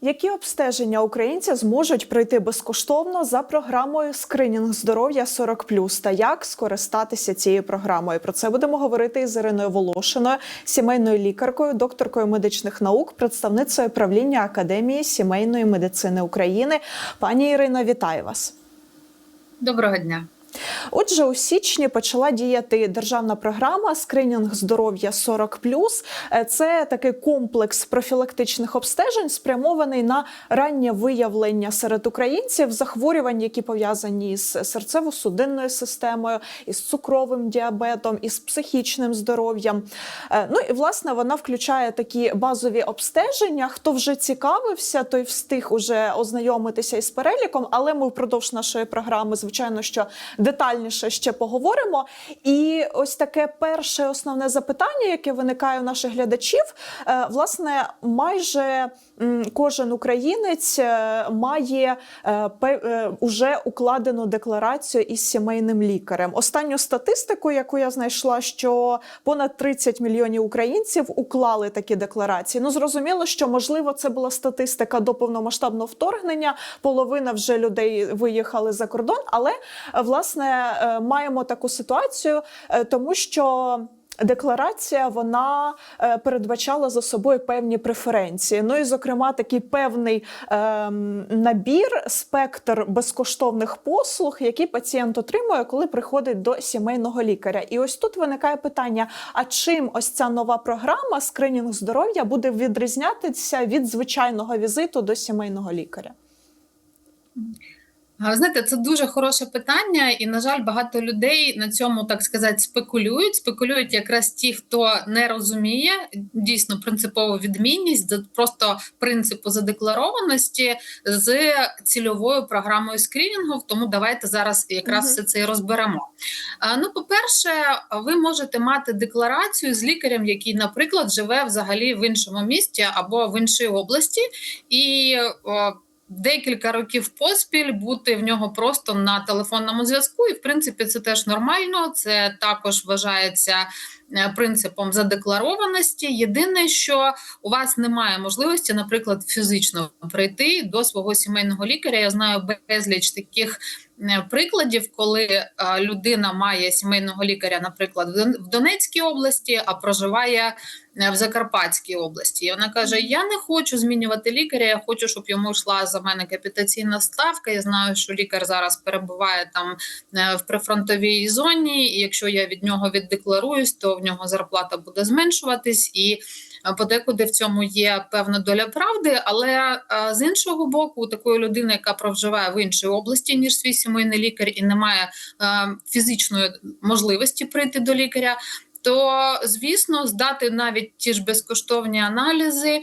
Які обстеження українці зможуть пройти безкоштовно за програмою скринінг здоров'я 40+, та як скористатися цією програмою? Про це будемо говорити із Іриною Волошиною, сімейною лікаркою, докторкою медичних наук, представницею правління Академії сімейної медицини України. Пані Ірино, вітаю вас. Доброго дня. Отже, у січні почала діяти державна програма скринінг здоров'я 40+. Е, Це такий комплекс профілактичних обстежень, спрямований на раннє виявлення серед українців захворювань, які пов'язані з серцево-судинною системою, із цукровим діабетом, із психічним здоров'ям. Е, Ну і власне вона включає такі базові обстеження. Хто вже цікавився, той встиг уже ознайомитися із переліком, але ми впродовж нашої програми, звичайно, що детальніше ще поговоримо. І ось таке перше основне запитання, яке виникає у наших глядачів, е, власне, майже кожен українець е, має е, уже укладену декларацію із сімейним лікарем. Останню статистику, яку я знайшла, що понад 30 мільйонів українців уклали такі декларації. Ну зрозуміло, що можливо це була статистика до повномасштабного вторгнення. Половина вже людей виїхали за кордон, але е, власне е, маємо таку ситуацію, е, тому що. Декларація вона е, передбачала за собою певні преференції. Ну і, зокрема, такий певний ем, набір, спектр безкоштовних послуг, які пацієнт отримує, коли приходить до сімейного лікаря. І ось тут виникає питання: а чим ось ця нова програма скринінг здоров'я буде відрізнятися від звичайного візиту до сімейного лікаря? Ви знаєте, це дуже хороше питання, і на жаль, багато людей на цьому так сказати спекулюють. Спекулюють якраз ті, хто не розуміє дійсно принципову відмінність просто принципу задекларованості з цільовою програмою скрінінгу. Тому давайте зараз якраз Мгм. все це і розберемо. А, Ну, по-перше, ви можете мати декларацію з лікарем, який, наприклад, живе взагалі в іншому місті або в іншій області, і о, декілька років поспіль бути в нього просто на телефонному зв'язку. І в принципі, це теж нормально. Це також вважається принципом задекларованості. Єдине, що у вас немає можливості, наприклад, фізично прийти до свого сімейного лікаря. Я знаю безліч таких. е, Прикладів, коли е, людина має сімейного лікаря, наприклад, в Донецькій області, а проживає е, в Закарпатській області. І вона каже: Я не хочу змінювати лікаря, я хочу, щоб йому йшла за мене капітаційна ставка. Я знаю, що лікар зараз перебуває там е, в прифронтовій зоні, і якщо я від нього віддекларуюсь, то в нього зарплата буде зменшуватись і. е, Подекуди в цьому є певна доля правди, але е, з іншого боку, такої людини, яка проживає в іншій області, ніж свій сімейний лікар, і не має е, фізичної можливості прийти до лікаря, то звісно, здати навіть ті ж безкоштовні аналізи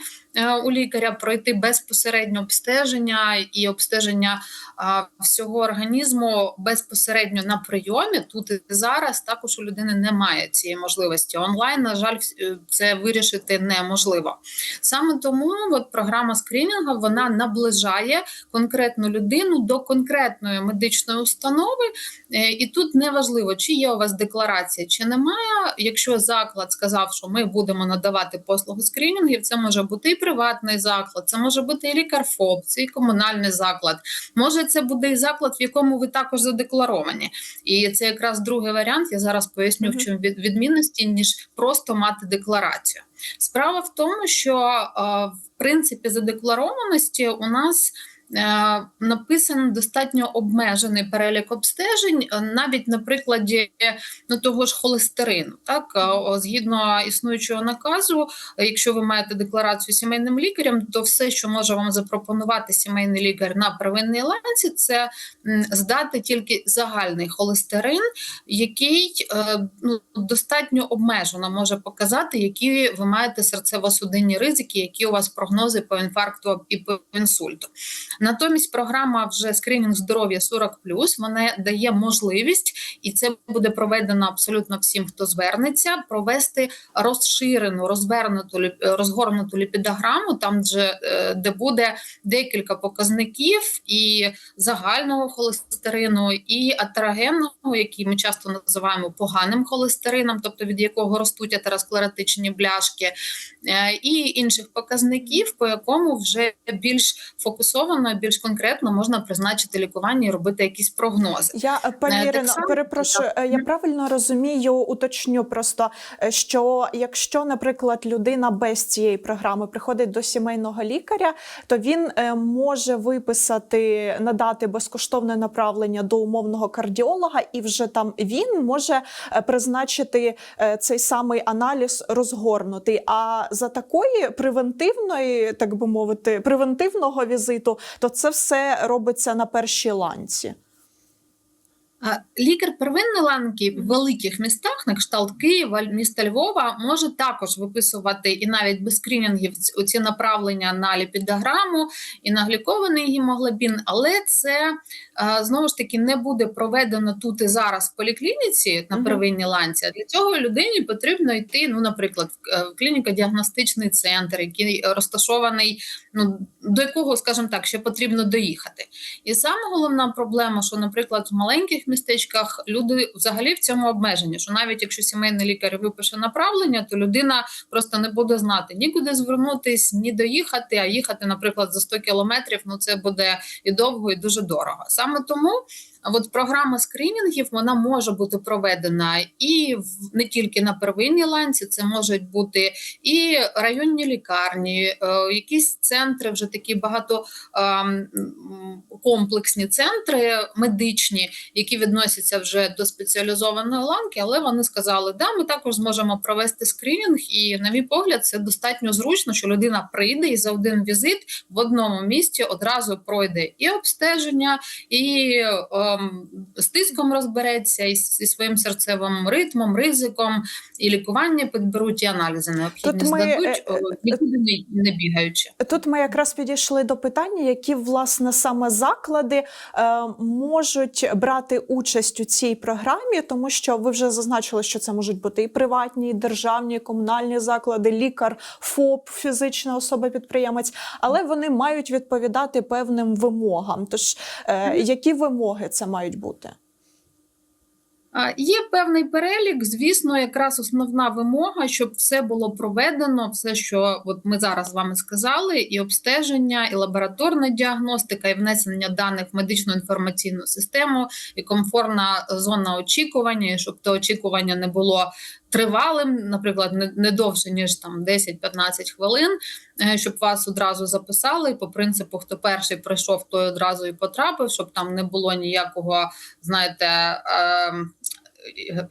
у лікаря, пройти безпосередньо обстеження і обстеження всього організму безпосередньо на прийомі. Тут і зараз також у людини немає цієї можливості. Онлайн, на жаль, е, це вирішити неможливо. Саме тому от програма скринінгу вона наближає конкретну людину до конкретної медичної установи. Е, І тут неважливо, чи є у вас декларація, чи немає. Якщо заклад сказав, що ми будемо надавати послуги скринінгів, це може бути приватний заклад, це може бути і лікар ФОП, це і комунальний заклад. Може, це буде і заклад, в якому ви також задекларовані. І це якраз другий варіант. Я зараз поясню, в чому від- відмінності, ніж просто мати декларацію. Справа в тому, що е, в принципі задекларованості у нас. Е, Написано достатньо обмежений перелік обстежень, е, навіть на прикладі ну, того ж холестерину. Так, Е, згідно існуючого наказу, якщо ви маєте декларацію сімейним лікарем, то все, що може вам запропонувати сімейний лікар на первинній ланці, це здати тільки загальний холестерин, який ну, достатньо обмежено може показати, які ви маєте серцево-судинні ризики, які у вас прогнози по інфаркту і по інсульту. Натомість програма вже скринінг здоров'я 40+, вона дає можливість, і це буде проведено абсолютно всім, хто звернеться, провести розширену, розвернуту ліп- розгорнуту ліпідограму, там е, де буде декілька показників і загального холестерину, і атерогенного, який ми часто називаємо поганим холестерином, тобто від якого ростуть атеросклеротичні бляшки, е, і інших показників, по якому вже більш фокусовано, більш конкретно можна призначити лікування і робити якісь прогнози. Я е, пані Е, так Ірино, перепрошую, е, я правильно розумію, уточню просто, що якщо, наприклад, людина без цієї програми приходить до сімейного лікаря, то він може виписати, надати безкоштовне направлення до умовного кардіолога, і вже там він може призначити цей самий аналіз розгорнутий. А за такої превентивної, так би мовити, превентивного візиту, то це все робиться на першій ланці. Лікар первинної ланки в великих містах, на кшталт Києва, міста Львова, може також виписувати і навіть без скринінгів ц- оці направлення на ліпідограму і на глікований гемоглобін, але це знову ж таки не буде проведено тут і зараз в поліклініці на первинній ланці. Для цього людині потрібно йти, ну, наприклад, в е, клініко-діагностичний центр, який розташований, ну до якого, скажімо так, ще потрібно доїхати. І саме головна проблема, що, наприклад, в маленьких містечках люди взагалі в цьому обмежені. Що навіть якщо сімейний лікар випише направлення, то людина просто не буде знати нікуди звернутись, ні доїхати. А їхати, наприклад, за 100 кілометрів, ну це буде і довго, і дуже дорого. Саме тому. От програма скринінгів вона може бути проведена і в не тільки на первинній ланці, це можуть бути і районні лікарні, е, якісь центри, вже такі багато ем, комплексні центри медичні, які відносяться вже до спеціалізованої ланки, але вони сказали, да, ми також зможемо провести скринінг, і на мій погляд, це достатньо зручно, що людина прийде і за один візит в одному місці одразу пройде і обстеження, і ем, з тиском розбереться, і зі своїм серцевим ритмом, ризиком, і лікування підберуть, і аналізи необхідні Тут ми, здадуть, е, е, нікуди не, не бігаючи. Тут ми якраз підійшли до питання, які власне саме заклади е, можуть брати участь у цій програмі, тому що ви вже зазначили, що це можуть бути і приватні, і державні, і комунальні заклади, лікар, ФОП, фізична особа підприємець, але вони мають відповідати певним вимогам. Тож е, які вимоги це мають бути? Є певний перелік. Звісно, якраз основна вимога, щоб все було проведено, все, що от ми зараз з вами сказали, і обстеження, і лабораторна діагностика, і внесення даних в медичну інформаційну систему, і комфортна зона очікування, і щоб те очікування не було тривалим, наприклад, не, довше ніж там 10-15 хвилин, е, щоб вас одразу записали. І по принципу, хто перший прийшов, той одразу і потрапив, щоб там не було ніякого, знаєте. Е,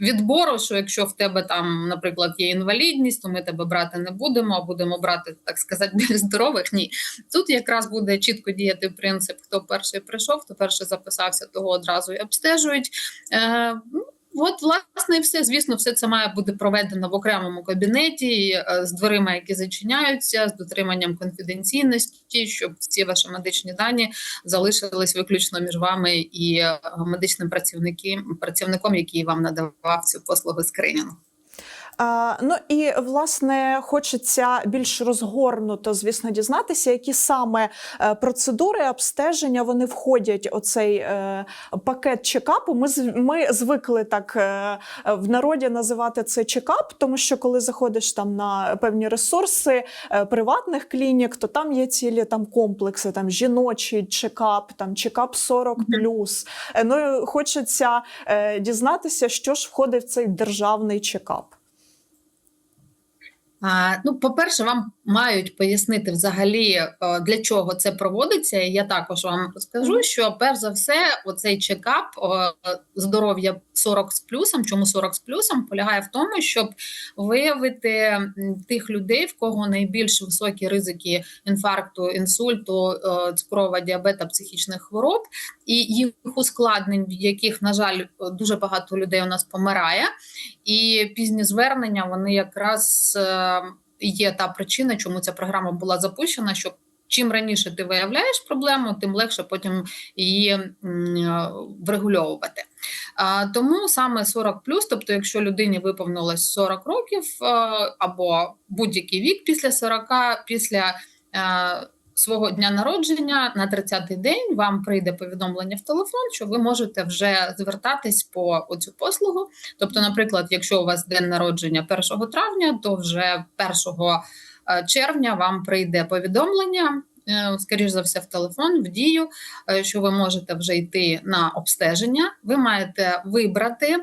Відбору, що якщо в тебе там, наприклад, є інвалідність, то ми тебе брати не будемо, а будемо брати, так сказати, більш здорових. Ні, тут якраз буде чітко діяти принцип: хто перший прийшов, хто перший записався, того одразу і обстежують. Е, ну, От, власне, і все. Звісно, все це має бути проведено в окремому кабінеті е, з дверима, які зачиняються, з дотриманням конфіденційності, щоб всі ваші медичні дані залишились виключно між вами і е, медичним працівником, працівником, який вам надавав цю послугу скринінгу. Ну і власне хочеться більш розгорнуто, звісно, дізнатися, які саме е, процедури обстеження вони входять у цей е, пакет чекапу. Ми ми звикли так е, в народі називати це чекап, тому що коли заходиш там на певні ресурси приватних клінік, то там є цілі там комплекси, там жіночий чекап, там чекап 40 Е, Ну і хочеться дізнатися, що ж входить в цей державний чекап. Ну, по-перше, вам мають пояснити взагалі е, для чого це проводиться. Я також вам розкажу, що перш за все, оцей чекап е, здоров'я 40 з плюсом. Чому 40 з плюсом полягає в тому, щоб виявити тих людей, в кого найбільш високі ризики інфаркту, інсульту, е, цукрового діабета, психічних хвороб і їх ускладнень, від яких, на жаль, дуже багато людей у нас помирає. І пізні звернення вони якраз є та причина, чому ця програма була запущена, щоб чим раніше ти виявляєш проблему, тим легше потім її е, врегульовувати. Тому саме 40 тобто, якщо людині виповнилось 40 років е, або будь-який вік після 40, після е, свого дня народження на 30-й день вам прийде повідомлення в телефон, що ви можете вже звертатись по оцю послугу. Тобто, наприклад, якщо у вас день народження 1 травня, то вже 1 е, червня вам прийде повідомлення. е, Скоріш за все, в телефон, в дію, е, що ви можете вже йти на обстеження. Ви маєте вибрати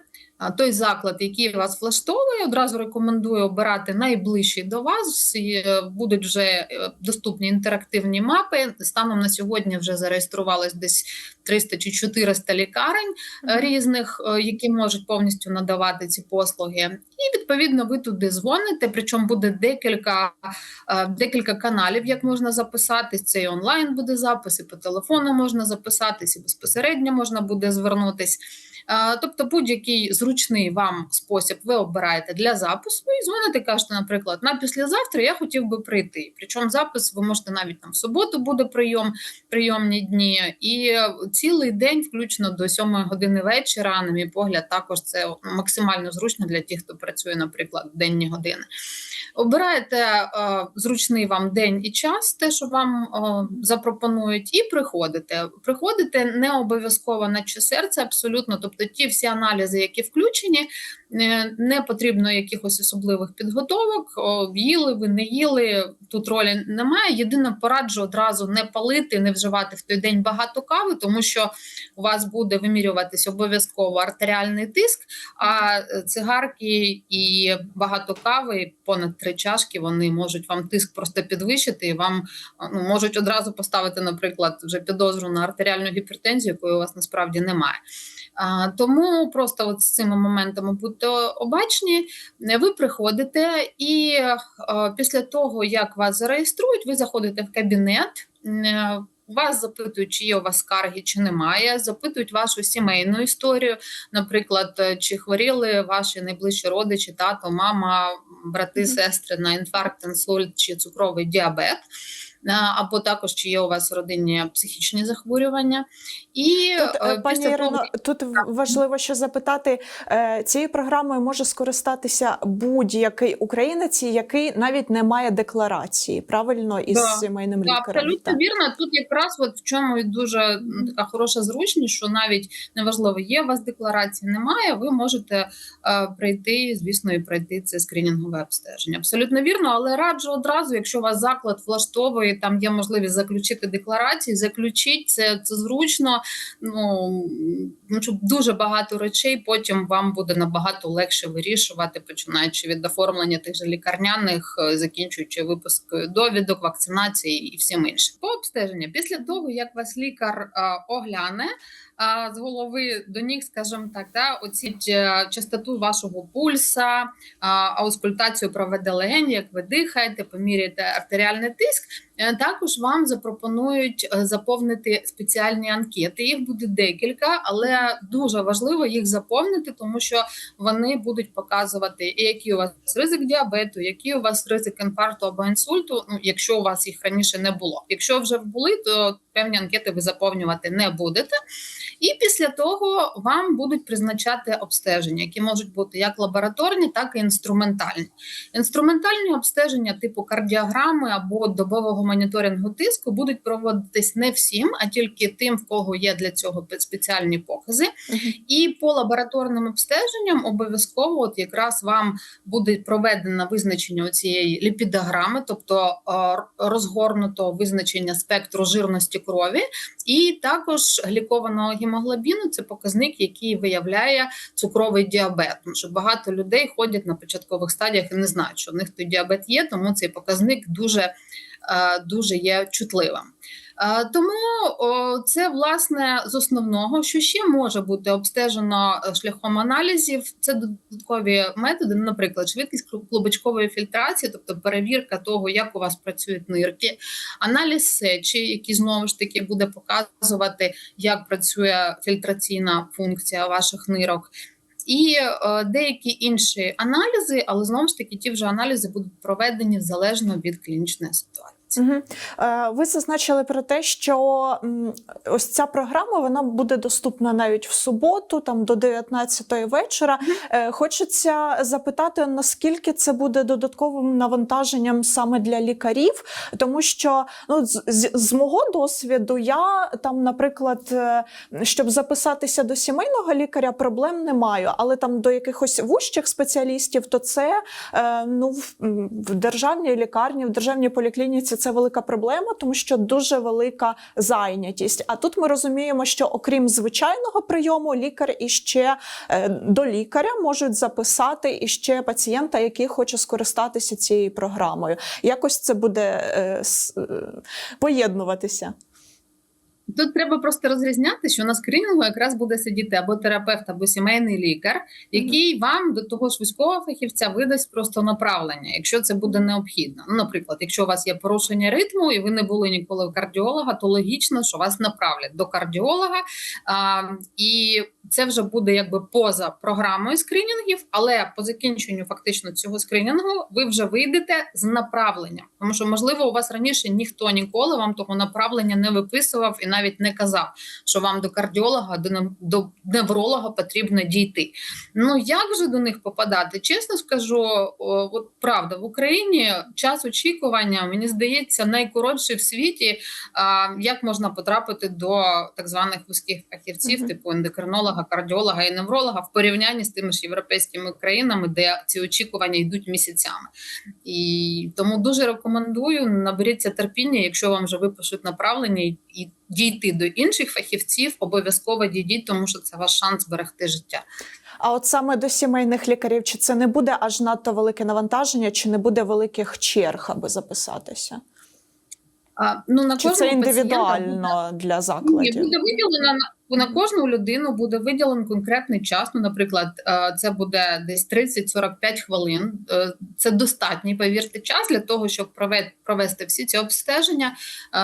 той заклад, який вас влаштовує. Одразу рекомендую обирати найближчий до вас. Е, Будуть вже е, доступні інтерактивні мапи. Станом на сьогодні вже зареєструвалось десь 300 чи 400 лікарень е, різних, які можуть повністю надавати ці послуги. І відповідно ви туди дзвоните. Причому буде декілька, декілька каналів, як можна записатись. Це і онлайн буде запис, і по телефону можна записатись, і безпосередньо можна буде звернутись. Тобто, будь-який зручний вам спосіб ви обираєте для запису і дзвоните, кажете, наприклад, на післязавтра я хотів би прийти. Причому запис ви можете навіть там в суботу буде прийом, прийомні дні, і цілий день, включно до 7 години вечора, на мій погляд, також це максимально зручно для тих, хто працює, наприклад, в денні години. Обираєте е, зручний вам день і час, те, що вам е, запропонують, і приходите. Приходите не обов'язково на чи серце, абсолютно. Тобто, ті всі аналізи, які включені, не потрібно якихось особливих підготовок. Їли ви, не їли. Тут ролі немає. Єдине, пораджу одразу не палити, не вживати в той день багато кави, тому що у вас буде вимірюватись обов'язково артеріальний тиск, а е, цигарки і багато кави, понад три чашки, вони можуть вам тиск просто підвищити і вам ну, можуть одразу поставити, наприклад, вже підозру на артеріальну гіпертензію, якої у вас насправді немає. А, тому просто от з цими моментами будьте обачні. Е, Ви приходите, і е, після того, як вас зареєструють, ви заходите в кабінет. е, Вас запитують, чи є у вас скарги, чи немає. Запитують вашу сімейну історію. Наприклад, е, чи хворіли ваші найближчі родичі, тато, мама, брати, сестри на інфаркт, інсульт чи цукровий діабет. Е, Або також чи є у вас в родині психічні захворювання, і Тут, е, е, пані після Ірино, тут важливо ще запитати, цією програмою може скористатися будь-який українець, який навіть не має декларації, правильно, із Да, сімейним Да, лікарем. абсолютно вірно. Тут якраз от в чому і дуже така хороша зручність, що навіть неважливо, є у вас декларації, немає. Ви можете е, прийти, звісно, і пройти це скринінгове обстеження. Абсолютно вірно, але раджу одразу, якщо вас заклад влаштовує, там є можливість заключити декларації, заключіть це, це зручно. Ну ну, дуже багато речей потім вам буде набагато легше вирішувати, починаючи від оформлення тих же лікарняних, е, закінчуючи випускою довідок, вакцинації і всім іншим. По обстеженню, після того як вас лікар а, огляне. З голови до ніг, скажімо так, да, е, частоту вашого пульса, аускультацію проведе легень, як ви дихаєте, поміряєте артеріальний тиск. Е, Також вам запропонують е, заповнити спеціальні анкети. Їх буде декілька, але дуже важливо їх заповнити, тому що вони будуть показувати, який у вас ризик діабету, який у вас ризик інфаркту або інсульту. Ну, якщо у вас їх раніше не було. Якщо вже були, то певні анкети ви заповнювати не будете. І після того вам будуть призначати обстеження, які можуть бути як лабораторні, так і інструментальні. Інструментальні обстеження типу кардіограми або добового моніторингу тиску будуть проводитись не всім, а тільки тим, в кого є для цього спеціальні покази. Мгм. І по лабораторним обстеженням обов'язково, от якраз вам буде проведено визначення цієї ліпідограми, тобто е, розгорнуто визначення спектру жирності крові, і також глікованого гемоглобіну це показник, який виявляє цукровий діабет. Тому що багато людей ходять на початкових стадіях і не знають, що в них той діабет є, тому цей показник дуже, е, дуже є чутливим. Е, Тому це власне з основного, що ще може бути обстежено е, шляхом аналізів. Це додаткові методи, ну, наприклад, швидкість клу- клубочкової фільтрації, тобто перевірка того, як у вас працюють нирки, аналіз сечі, який знову ж таки буде показувати, як працює фільтраційна функція ваших нирок. І е, деякі інші аналізи, але знову ж таки ті вже аналізи будуть проведені залежно від клінічної ситуації. Місці. Угу. Е, ви зазначили про те, що ось ця програма вона буде доступна навіть в суботу, там до 19-ї вечора. Е, хочеться запитати, наскільки це буде додатковим навантаженням саме для лікарів, тому що ну, з, з, мого досвіду, я там, наприклад, е, щоб записатися до сімейного лікаря, проблем не маю, але там до якихось вужчих спеціалістів, то це ну, в державній лікарні, в державній поліклініці це велика проблема, тому що дуже велика зайнятість. А тут ми розуміємо, що окрім звичайного прийому, лікар іще ще до лікаря можуть записати іще пацієнта, який хоче скористатися цією програмою. Якось це буде е, е, поєднуватися. Тут треба просто розрізняти, що на скринінгу якраз буде сидіти або терапевт, або сімейний лікар, який вам до того ж військового фахівця видасть просто направлення, якщо це буде необхідно. Ну, наприклад, якщо у вас є порушення ритму і ви не були ніколи у кардіолога, то логічно, що вас направлять до кардіолога, а, і це вже буде якби поза програмою скринінгів, але по закінченню фактично цього скринінгу ви вже вийдете з направленням, тому що можливо у вас раніше ніхто ніколи вам того направлення не виписував і навіть не казав, що вам до кардіолога, до нев- до невролога потрібно дійти. Ну як же до них попадати? Чесно скажу, от правда, в Україні час очікування мені здається найкоротший в світі. Як можна потрапити до так званих вузьких фахівців, Мгм. типу ендокринолога, кардіолога і невролога, в порівнянні з тими ж європейськими країнами, де ці очікування йдуть місяцями. І тому дуже рекомендую наберіться терпіння, якщо вам вже випишуть направлення і, дійти до інших фахівців, обов'язково дійдіть, тому що це ваш шанс зберегти життя. А от саме до сімейних лікарів, чи це не буде аж надто велике навантаження, чи не буде великих черг, аби записатися? А, ну на Чи це пацієнта буде- індивідуально для Ні, закладів? буде виділено на на кожну людину буде виділений конкретний час. Ну, наприклад, е, це буде десь 30-45 хвилин. Е, Це достатній, повірте, час для того, щоб прове- провести всі ці обстеження,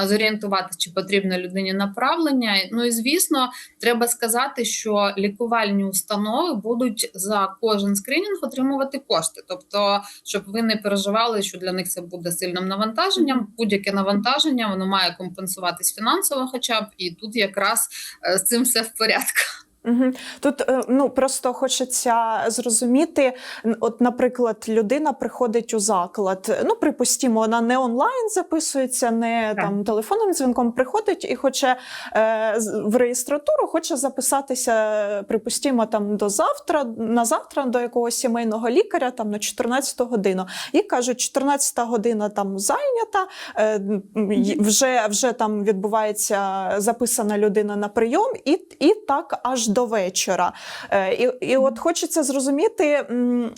е, зорієнтувати, чи потрібно людині направлення. Ну і звісно, треба сказати, що лікувальні установи будуть за кожен скринінг отримувати кошти. Тобто, щоб ви не переживали, що для них це буде сильним навантаженням. Будь-яке навантаження воно має компенсуватись фінансово, хоча б і тут якраз з цим все в порядку. Угу. Тут е, ну просто хочеться зрозуміти. От, наприклад, людина приходить у заклад. Ну, припустімо, вона не онлайн записується, не Так. там телефонним дзвінком приходить і хоче е, в реєстратуру, хоче записатися, припустімо, там до завтра, на завтра до якогось сімейного лікаря, там на 14 годину. І кажуть, 14 година там зайнята, е, вже, вже там відбувається записана людина на прийом, і, і так аж до вечора. Е, І, і от хочеться зрозуміти,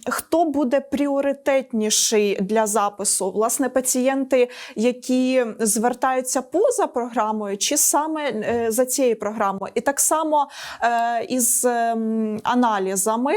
хто буде пріоритетніший для запису, власне, пацієнти, які звертаються поза програмою, чи саме е, за цією програмою, і так само е, із ем, аналізами,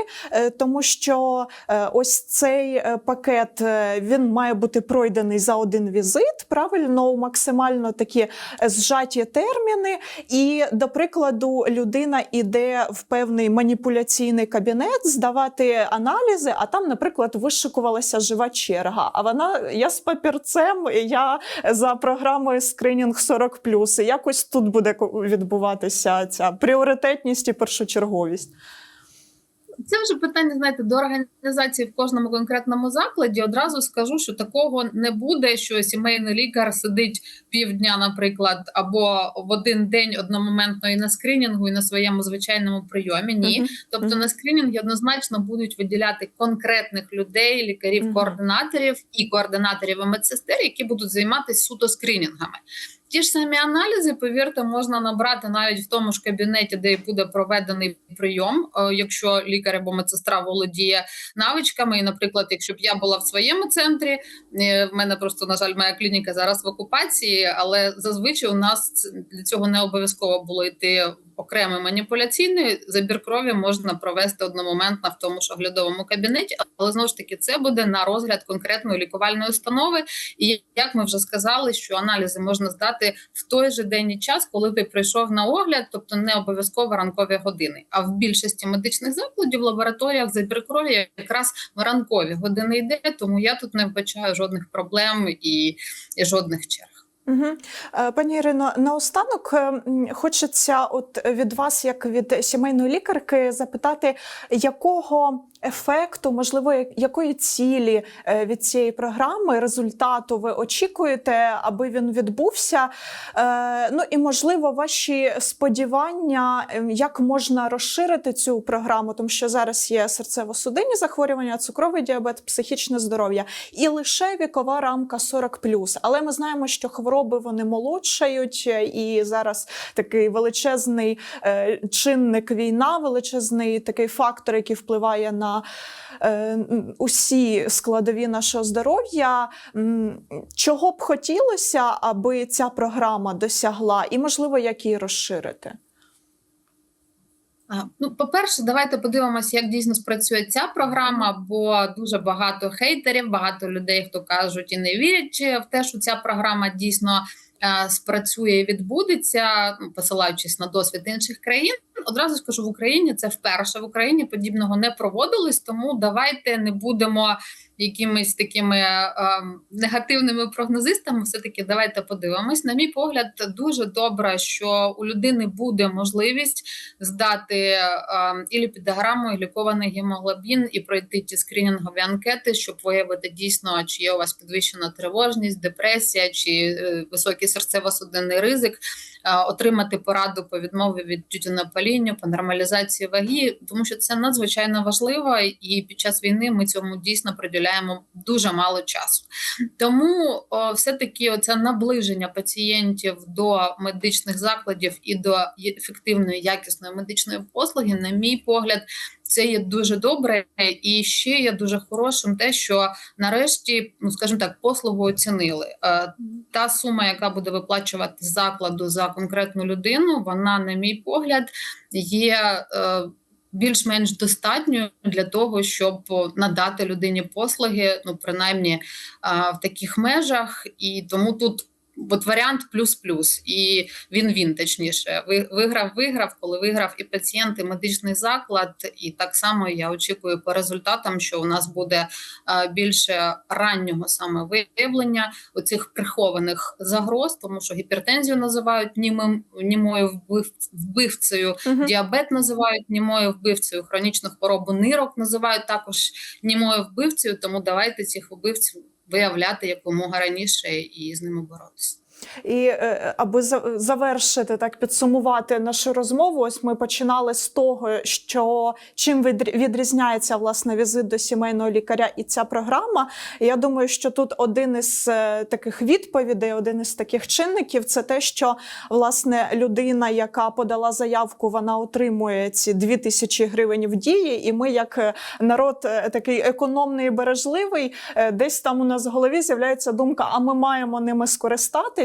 тому що ось цей пакет він має бути пройдений за один візит, правильно, у максимально такі зжаті терміни. І, до прикладу, людина іде в певний маніпуляційний кабінет здавати аналізи, а там, наприклад, вишикувалася жива черга. А вона я з папірцем, я за програмою скринінг 40+. І якось тут буде відбуватися ця пріоритетність і першочерговість. Це вже питання, знаєте, до організації в кожному конкретному закладі. Одразу скажу, що такого не буде, що сімейний лікар сидить півдня, наприклад, або в один день одномоментно і на скринінгу, і на своєму звичайному прийомі. Ні. Мгм. Тобто Мгм. на скринінги однозначно будуть виділяти конкретних людей, лікарів, координаторів і координаторів і медсестер, які будуть займатися суто скринінгами. Ті ж самі аналізи, повірте, можна набрати навіть в тому ж кабінеті, де буде проведений прийом, е, якщо лікар або медсестра володіє навичками. І, наприклад, якщо б я була в своєму центрі, е, в мене просто на жаль, моя клініка зараз в окупації, але зазвичай у нас для цього не обов'язково було йти окремий маніпуляційний забір крові можна провести одномоментно в тому ж оглядовому кабінеті, але знову ж таки це буде на розгляд конкретної лікувальної установи. І як ми вже сказали, що аналізи можна здати в той же день і час, коли ти прийшов на огляд, тобто не обов'язково ранкові години. А в більшості медичних закладів в лабораторіях забір крові якраз в ранкові години йде, тому я тут не вбачаю жодних проблем і, і жодних черг. Угу. Пані Ірино, наостанок е, хочеться от від вас, як від сімейної лікарки, запитати, якого ефекту, можливо, якої цілі е, від цієї програми, результату ви очікуєте, аби він відбувся? Е, Ну і можливо, ваші сподівання, ем, як можна розширити цю програму, тому що зараз є серцево-судинні захворювання, цукровий діабет, психічне здоров'я і лише вікова рамка 40+. Але ми знаємо, що хвороби вони молодшають, е, і зараз такий величезний чинник війна, величезний такий фактор, який впливає на е, усі складові нашого здоров'я. Чого б хотілося, аби ця програма досягла, і можливо, як її розширити? Ну, по-перше, давайте подивимося, як дійсно спрацює ця програма, бо дуже багато хейтерів, багато людей, хто кажуть і не вірять в те, що ця програма дійсно е, спрацює і відбудеться, ну, посилаючись на досвід інших країн. Одразу скажу, в Україні це вперше в Україні подібного не проводилось, тому давайте не будемо якимись такими е, негативними прогнозистами. Все таки давайте подивимось. На мій погляд, дуже добре, що у людини буде можливість здати е, і ліпідограму, і лікований гемоглобін, і пройти ті скринінгові анкети, щоб виявити дійсно, чи є у вас підвищена тривожність, депресія, чи е, високий серцево-судинний ризик, отримати пораду по відмові від тютюнопаління, по нормалізації ваги, тому що це надзвичайно важливо, і під час війни ми цьому дійсно приділяємо дуже мало часу. Тому все-таки це наближення пацієнтів до медичних закладів і до ефективної якісної медичної послуги, на мій погляд, це є дуже добре. І ще є дуже хорошим те, що нарешті, ну скажімо так, послугу оцінили. Е, Та сума, яка буде виплачувати закладу за конкретну людину, вона, на мій погляд, є. е, Більш-менш достатньою для того, щоб надати людині послуги, ну принаймні а, в таких межах, і тому тут от варіант плюс-плюс, і він він точніше. Ви виграв, виграв, коли виграв і пацієнт, і медичний заклад. І так само я очікую по результатам, що у нас буде більше раннього саме виявлення оцих прихованих загроз, тому що гіпертензію називають німим німою вбив, вбивцею. Мгм. Діабет називають німою вбивцею, хронічну хворобу нирок називають також німою вбивцею. Тому давайте цих вбивців виявляти якомога раніше і з ними боротися. І е, аби за- завершити так підсумувати нашу розмову, ось ми починали з того, що чим відрі- відрізняється власне візит до сімейного лікаря і ця програма. Я думаю, що тут один із е, таких відповідей, один із таких чинників, це те, що власне людина, яка подала заявку, вона отримує ці дві тисячі гривень в дії. І ми, як е, народ такий економний і бережливий, десь там у нас в голові з'являється думка: а ми маємо ними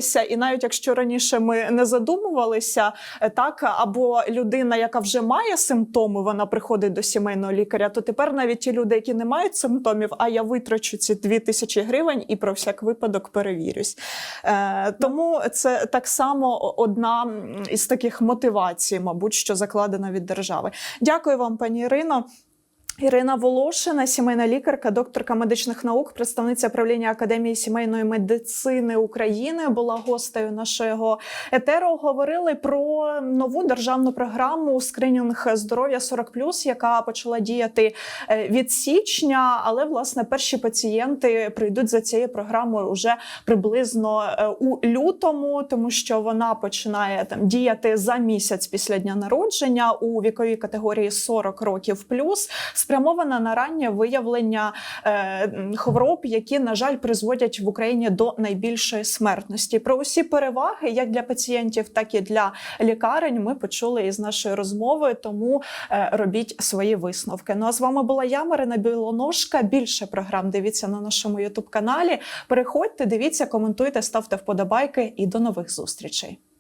скористатися. І навіть якщо раніше ми не задумувалися, е, так або людина, яка вже має симптоми, вона приходить до сімейного лікаря, то тепер навіть ті люди, які не мають симптомів, а я витрачу ці дві тисячі гривень і про всяк випадок перевірюсь. Е, тому це так само одна із таких мотивацій, мабуть, що закладена від держави. Дякую вам, пані Ірино. Ірина Волошина, сімейна лікарка, докторка медичних наук, представниця правління Академії сімейної медицини України, була гостею нашого етеру. Говорили про нову державну програму скринінг здоров'я 40+, яка почала діяти е, від січня. Але власне перші пацієнти прийдуть за цією програмою вже приблизно е, у лютому, тому що вона починає там діяти за місяць після дня народження у віковій категорії 40 років плюс спрямована на раннє виявлення е, хвороб, які на жаль призводять в Україні до найбільшої смертності. Про усі переваги, як для пацієнтів, так і для лікарень, ми почули із нашої розмови. Тому е, робіть свої висновки. Ну а з вами була я, Марина Білоножка. Більше програм дивіться на нашому Ютуб каналі. Переходьте, дивіться, коментуйте, ставте вподобайки і до нових зустрічей.